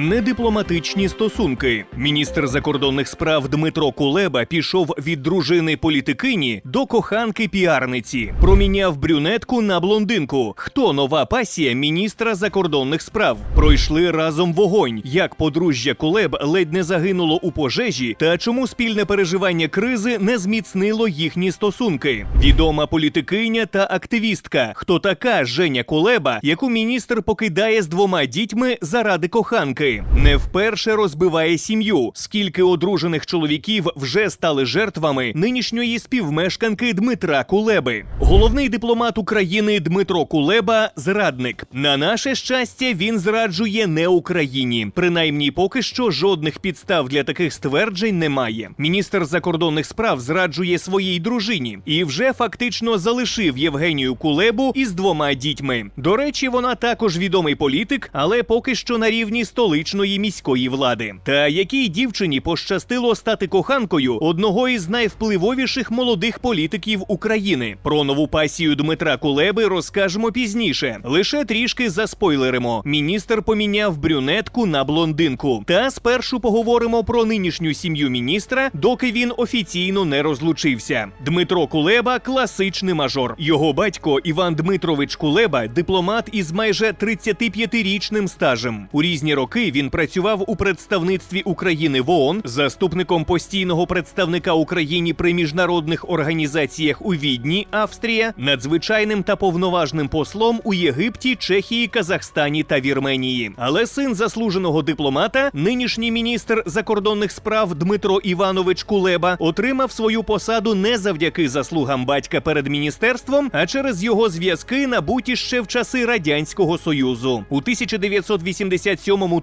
Недипломатичні стосунки. Міністр закордонних справ Дмитро Кулеба пішов від дружини політикині до коханки піарниці. Проміняв брюнетку на блондинку. Хто нова пасія міністра закордонних справ? Пройшли разом вогонь. Як подружжя Кулеб ледь не загинуло у пожежі, та чому спільне переживання кризи не зміцнило їхні стосунки? Відома політикиня та активістка. Хто така Женя Кулеба, яку міністр покидає з двома дітьми заради коханки? Не вперше розбиває сім'ю. Скільки одружених чоловіків вже стали жертвами нинішньої співмешканки Дмитра Кулеби. Головний дипломат України Дмитро Кулеба зрадник. На наше щастя, він зраджує не Україні. Принаймні, поки що жодних підстав для таких стверджень немає. Міністр закордонних справ зраджує своїй дружині і вже фактично залишив Євгенію Кулебу із двома дітьми. До речі, вона також відомий політик, але поки що на рівні столичної міської влади. Та якій дівчині пощастило стати коханкою одного із найвпливовіших молодих політиків України. Про нову пасію Дмитра Кулеби розкажемо пізніше. Лише трішки заспойлеримо. Міністр поміняв брюнетку на блондинку. Та спершу поговоримо про нинішню сім'ю міністра, доки він офіційно не розлучився. Дмитро Кулеба класичний мажор. Його батько Іван Дмитрович Кулеба дипломат із майже 35-річним стажем. У різні роки він працював у представництві України в ООН, заступником постійного представника Україні при міжнародних організаціях у Відні, Австрія, надзвичайним та повноважним послом у Єгипті, Чехії, Казахстані та Вірменії. Але син заслуженого дипломата, нинішній міністр закордонних справ Дмитро Іванович Кулеба, отримав свою посаду не завдяки заслугам батька перед міністерством, а через його зв'язки набуті ще в часи радянського союзу. У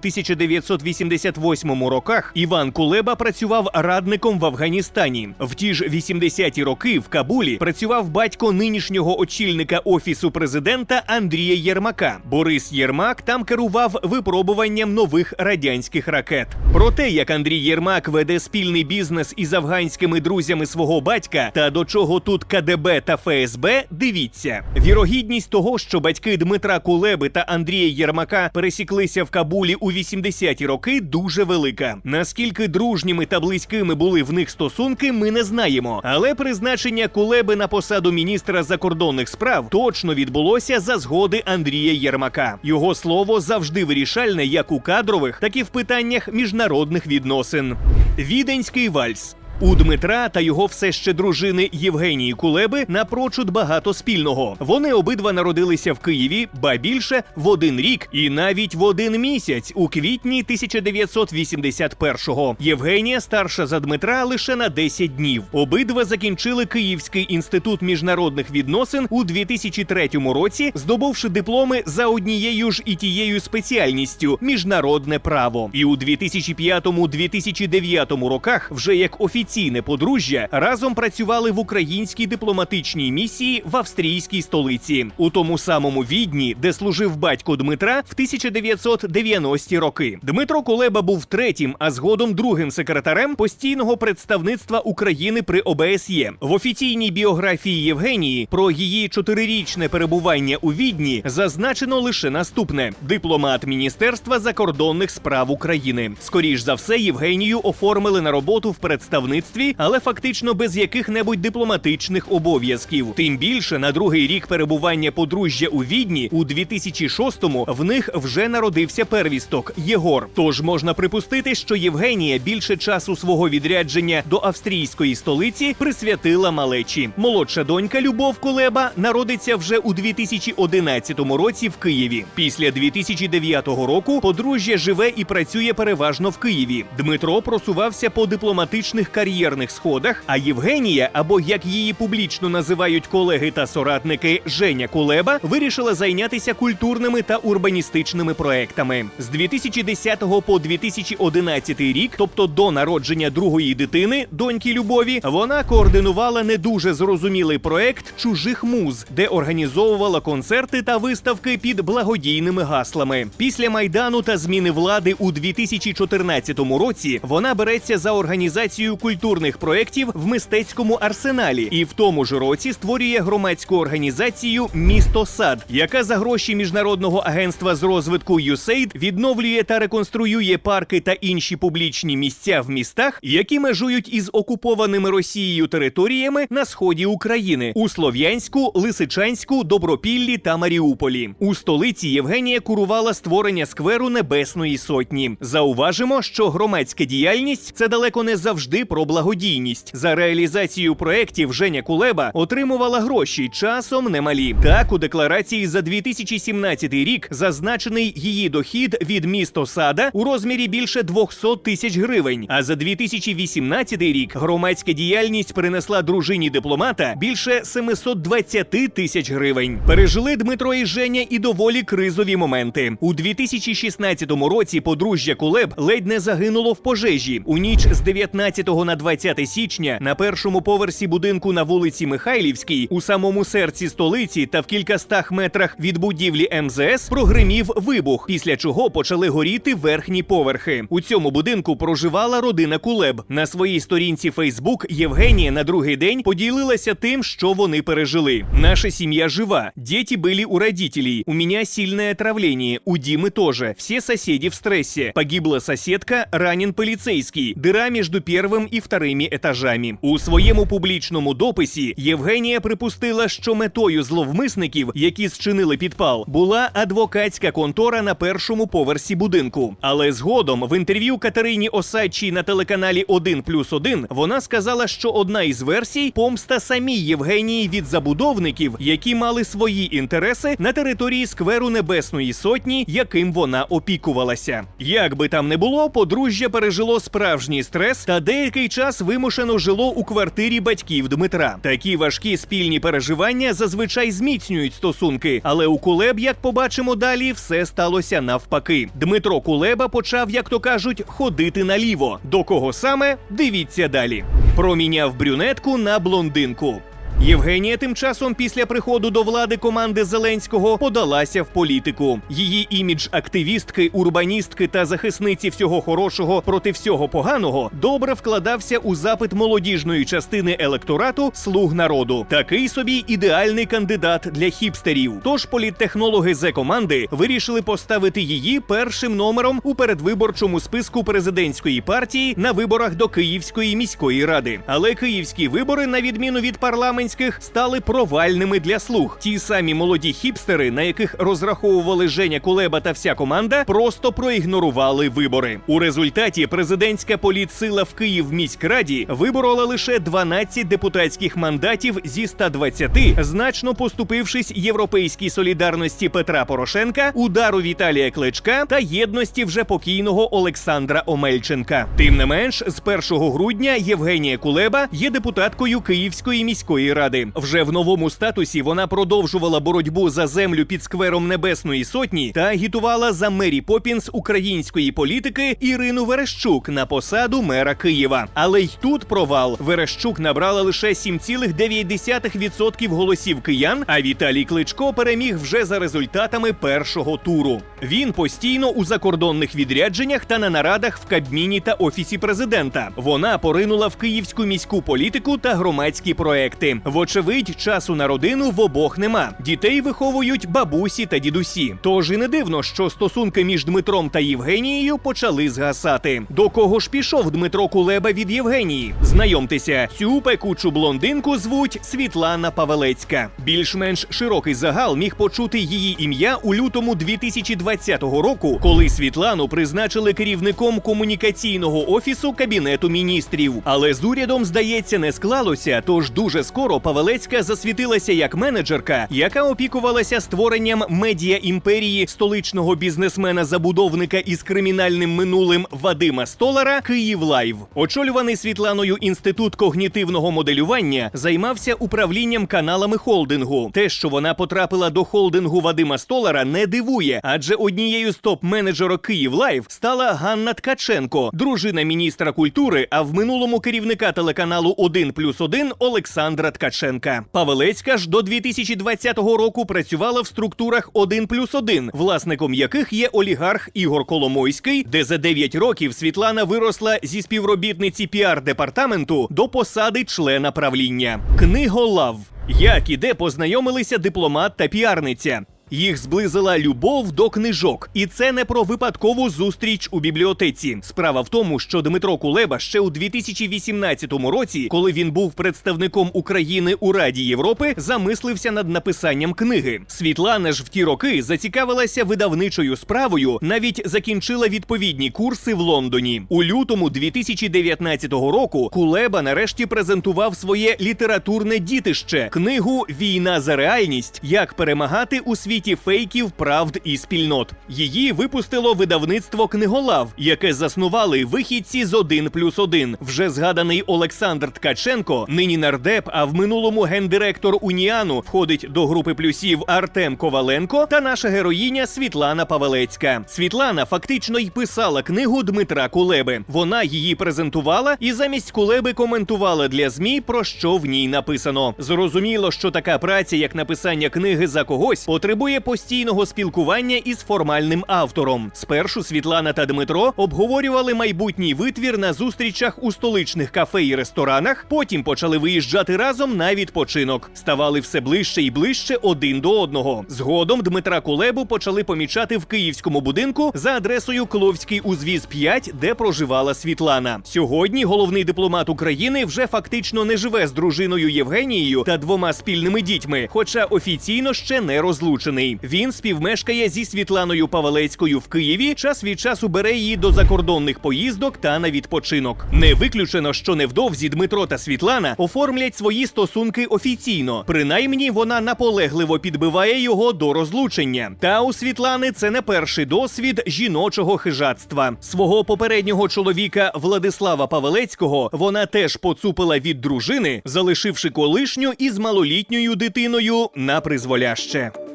1987-1988 роках Іван Кулеба працював радником в Афганістані. В ті ж 80-ті роки в Кабулі працював батько нинішнього очільника офісу президента Андрія Єрмака. Борис Єрмак там керував випробуванням нових радянських ракет. Про те, як Андрій Єрмак веде спільний бізнес із афганськими друзями свого батька та до чого тут КДБ та ФСБ, дивіться. Вірогідність того, що батьки Дмитра Кулеби та Андрія Єрмака пересіклися в Кабулі у 80-ті роки, дуже велика. Наскільки дружніми та близькими були в них стосунки, ми не знаємо. Але призначення Кулеби на посаду міністра закордонних справ точно відбулося за згоди Андрія Єрмака. Його слово завжди вирішальне як у кадрових, так і в питаннях міжнародних відносин. Віденський вальс. У Дмитра та його все ще дружини Євгенії Кулеби напрочуд багато спільного. Вони обидва народилися в Києві, ба більше в один рік і навіть в один місяць у квітні 1981-го. Євгенія старша за Дмитра лише на 10 днів. Обидва закінчили Київський інститут міжнародних відносин у 2003 році, здобувши дипломи за однією ж і тією спеціальністю міжнародне право. І у 2005-2009 роках вже як офіційне подружжя разом працювали в українській дипломатичній місії в австрійській столиці, у тому самому відні, де служив батько Дмитра в 1990-ті роки. Дмитро Кулеба був третім, а згодом другим секретарем постійного представництва України при ОБСЄ. В офіційній біографії Євгенії про її чотирирічне перебування у відні зазначено лише наступне: дипломат Міністерства закордонних справ України. Скоріш за все, Євгенію оформили на роботу в представництві, але фактично без яких-небудь дипломатичних обов'язків. Тим більше на другий рік перебування подружжя у відні у 2006-му в них вже народився первісток Єгор. Тож можна припустити, що Євгенія більше часу свого відрядження до австрійської столиці присвятила малечі. Молодша донька Любов Кулеба народиться вже у 2011 році в Києві. Після 2009 року подружжя живе і працює переважно в Києві. Дмитро просувався по дипломатичних кар'єрних сходах. А Євгенія, або як її публічно називають колеги та соратники Женя Кулеба, вирішила зайнятися культурними та урбаністичними проектами. З 2010 по 2011 рік, тобто до народження другої дитини, доньки Любові, вона координувала не дуже зрозумілий проект чужих муз, де організовувала концерти та виставки під благодійними гаслами. Після майдану та зміни влади у 2014 році вона береться за організацію культурних культурних проєктів в мистецькому арсеналі, і в тому ж році створює громадську організацію Місто Сад, яка за гроші міжнародного агентства з розвитку USAID відновлює та реконструює парки та інші публічні місця в містах, які межують із окупованими Росією територіями на сході України у Слов'янську, Лисичанську, Добропіллі та Маріуполі. У столиці Євгенія курувала створення скверу Небесної Сотні. Зауважимо, що громадська діяльність це далеко не завжди про благодійність. За реалізацію проєктів Женя Кулеба отримувала гроші, часом немалі. Так, у декларації за 2017 рік зазначений її дохід від місто сада у розмірі більше 200 тисяч гривень. А за 2018 рік громадська діяльність принесла дружині дипломата більше 720 тисяч гривень. Пережили Дмитро і Женя і доволі кризові моменти. У 2016 році подружжя Кулеб ледь не загинуло в пожежі. У ніч з 19 на 20 січня на першому поверсі будинку на вулиці Михайлівській, у самому серці столиці та в кількастах метрах від будівлі МЗС прогримів вибух, після чого почали горіти верхні поверхи. У цьому будинку проживала родина Кулеб. На своїй сторінці Фейсбук Євгенія на другий день поділилася тим, що вони пережили. Наша сім'я жива, діти були у родителей. У меня сильное отравление, у Димы тоже. Все соседи в стрессе. Погибла соседка, ранен поліцейський. Дира між первим і вторими етажами. У своєму публічному дописі Євгенія припустила, що метою зловмисників, які зчинили підпал, була адвокатська контора на першому поверсі будинку. Але згодом в інтерв'ю Катерині Осадчій на телеканалі 1 плюс 1 вона сказала, що одна із версій помста самій Євгенії від забудовників, які мали свої інтереси на території скверу Небесної Сотні, яким вона опікувалася. Як би там не було, подружжя пережило справжній стрес та деякий час вимушено жило у квартирі батьків Дмитра. Такі важкі спільні переживання зазвичай зміцнюють стосунки, але у Кулеб, як побачимо далі, все сталося навпаки. Дмитро Кулеба почав, як то кажуть, ходити наліво. До кого саме дивіться далі. Проміняв брюнетку на блондинку. Євгенія тим часом після приходу до влади команди Зеленського подалася в політику. Її імідж активістки, урбаністки та захисниці всього хорошого проти всього поганого добре вкладався у запит молодіжної частини електорату слуг народу. Такий собі ідеальний кандидат для хіпстерів. Тож політтехнологи з команди вирішили поставити її першим номером у передвиборчому списку президентської партії на виборах до Київської міської ради. Але київські вибори, на відміну від парламентських, стали провальними для слуг. Ті самі молоді хіпстери, на яких розраховували Женя Кулеба та вся команда, просто проігнорували вибори. У результаті президентська політсила в Київ міськраді виборола лише 12 депутатських мандатів зі 120, значно поступившись європейській солідарності Петра Порошенка, удару Віталія Кличка та єдності вже покійного Олександра Омельченка. Тим не менш, з 1 грудня Євгенія Кулеба є депутаткою Київської міської. Вже в новому статусі вона продовжувала боротьбу за землю під сквером Небесної Сотні та агітувала за Мері Попінс української політики Ірину Верещук на посаду мера Києва. Але й тут провал. Верещук набрала лише 7,9% голосів киян, а Віталій Кличко переміг вже за результатами першого туру. Він постійно у закордонних відрядженнях та на нарадах в Кабміні та офісі президента. Вона поринула в київську міську політику та громадські проекти. Вочевидь, часу на родину в обох нема. Дітей виховують бабусі та дідусі. Тож і не дивно, що стосунки між Дмитром та Євгенією почали згасати. До кого ж пішов Дмитро Кулеба від Євгенії? Знайомтеся, цю пекучу блондинку звуть Світлана Павелецька. Більш-менш широкий загал міг почути її ім'я у лютому 2020 року, коли Світлану призначили керівником комунікаційного офісу кабінету міністрів. Але з урядом, здається, не склалося. Тож дуже скоро Павелецька засвітилася як менеджерка, яка опікувалася створенням медіа імперії столичного бізнесмена-забудовника із кримінальним минулим Вадима Столара Київ Лайв. Очолюваний Світланою інститут когнітивного моделювання займався управлінням каналами холдингу. Те, що вона потрапила до холдингу Вадима Столара, не дивує, адже однією з топ-менеджерок Київ Лайв стала Ганна Ткаченко, дружина міністра культури, а в минулому керівника телеканалу 1 плюс 1 Олександра Ткаченко. Ткаченка. Павелецька ж до 2020 року працювала в структурах 1 плюс 1, власником яких є олігарх Ігор Коломойський, де за 9 років Світлана виросла зі співробітниці піар-департаменту до посади члена правління. Книголав. Як і де познайомилися дипломат та піарниця. Їх зблизила любов до книжок, і це не про випадкову зустріч у бібліотеці. Справа в тому, що Дмитро Кулеба ще у 2018 році, коли він був представником України у Раді Європи, замислився над написанням книги. Світлана ж в ті роки зацікавилася видавничою справою, навіть закінчила відповідні курси в Лондоні. У лютому 2019 року Кулеба нарешті презентував своє літературне дітище книгу Війна за реальність. Як перемагати у світі фейків, правд і спільнот. Її випустило видавництво Книголав, яке заснували вихідці з 1 плюс 1. Вже згаданий Олександр Ткаченко, нині нардеп, а в минулому гендиректор Уніану входить до групи плюсів Артем Коваленко та наша героїня Світлана Павелецька. Світлана фактично й писала книгу Дмитра Кулеби. Вона її презентувала і замість Кулеби коментувала для змі про що в ній написано. Зрозуміло, що така праця, як написання книги за когось, потребує постійного спілкування із формальним автором. Спершу Світлана та Дмитро обговорювали майбутній витвір на зустрічах у столичних кафе і ресторанах. Потім почали виїжджати разом на відпочинок. Ставали все ближче і ближче один до одного. Згодом Дмитра Кулебу почали помічати в київському будинку за адресою Кловський узвіз 5, де проживала Світлана. Сьогодні головний дипломат України вже фактично не живе з дружиною Євгенією та двома спільними дітьми, хоча офіційно ще не розлучений. Він співмешкає зі Світланою Павелецькою в Києві. Час від часу бере її до закордонних поїздок та на відпочинок. Не виключено, що невдовзі Дмитро та Світлана оформлять свої стосунки офіційно. Принаймні, вона наполегливо підбиває його до розлучення. Та у Світлани це не перший досвід жіночого хижатства. Свого попереднього чоловіка Владислава Павелецького вона теж поцупила від дружини, залишивши колишню із малолітньою дитиною на призволяще.